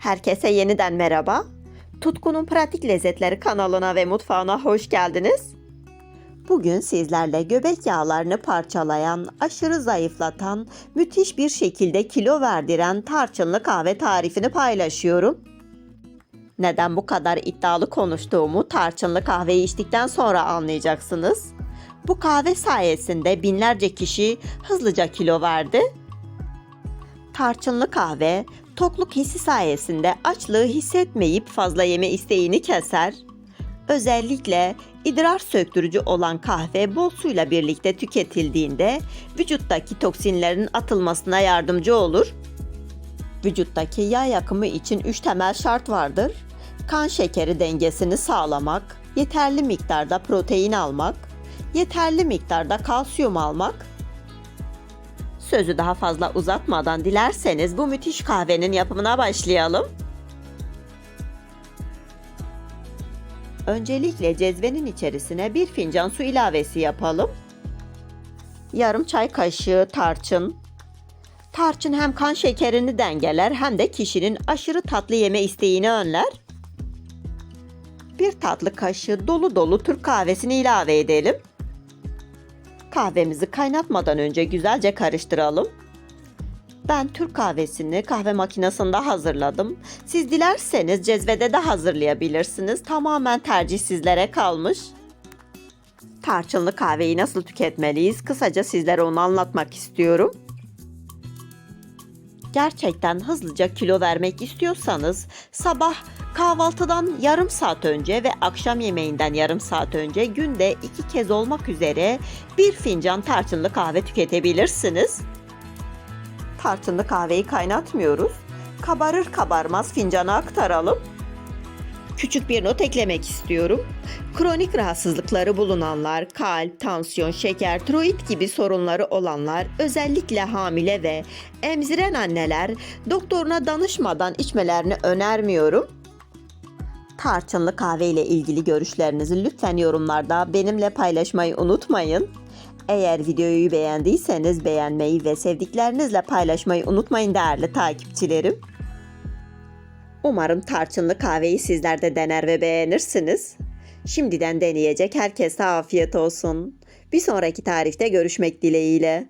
Herkese yeniden merhaba. Tutkunun Pratik Lezzetleri kanalına ve mutfağına hoş geldiniz. Bugün sizlerle göbek yağlarını parçalayan, aşırı zayıflatan, müthiş bir şekilde kilo verdiren tarçınlı kahve tarifini paylaşıyorum. Neden bu kadar iddialı konuştuğumu tarçınlı kahveyi içtikten sonra anlayacaksınız. Bu kahve sayesinde binlerce kişi hızlıca kilo verdi. Tarçınlı kahve tokluk hissi sayesinde açlığı hissetmeyip fazla yeme isteğini keser. Özellikle idrar söktürücü olan kahve bol suyla birlikte tüketildiğinde vücuttaki toksinlerin atılmasına yardımcı olur. Vücuttaki yağ yakımı için 3 temel şart vardır. Kan şekeri dengesini sağlamak, yeterli miktarda protein almak, yeterli miktarda kalsiyum almak Sözü daha fazla uzatmadan dilerseniz bu müthiş kahvenin yapımına başlayalım. Öncelikle cezvenin içerisine bir fincan su ilavesi yapalım. Yarım çay kaşığı tarçın. Tarçın hem kan şekerini dengeler hem de kişinin aşırı tatlı yeme isteğini önler. Bir tatlı kaşığı dolu dolu Türk kahvesini ilave edelim. Kahvemizi kaynatmadan önce güzelce karıştıralım. Ben Türk kahvesini kahve makinesinde hazırladım. Siz dilerseniz cezvede de hazırlayabilirsiniz. Tamamen tercih sizlere kalmış. Tarçınlı kahveyi nasıl tüketmeliyiz? Kısaca sizlere onu anlatmak istiyorum. Gerçekten hızlıca kilo vermek istiyorsanız sabah kahvaltıdan yarım saat önce ve akşam yemeğinden yarım saat önce günde iki kez olmak üzere bir fincan tarçınlı kahve tüketebilirsiniz. Tarçınlı kahveyi kaynatmıyoruz. Kabarır kabarmaz fincana aktaralım. Küçük bir not eklemek istiyorum. Kronik rahatsızlıkları bulunanlar, kalp, tansiyon, şeker, tiroid gibi sorunları olanlar, özellikle hamile ve emziren anneler doktoruna danışmadan içmelerini önermiyorum. Tarçınlı kahve ile ilgili görüşlerinizi lütfen yorumlarda benimle paylaşmayı unutmayın. Eğer videoyu beğendiyseniz beğenmeyi ve sevdiklerinizle paylaşmayı unutmayın değerli takipçilerim. Umarım tarçınlı kahveyi sizler de dener ve beğenirsiniz. Şimdiden deneyecek herkese afiyet olsun. Bir sonraki tarifte görüşmek dileğiyle.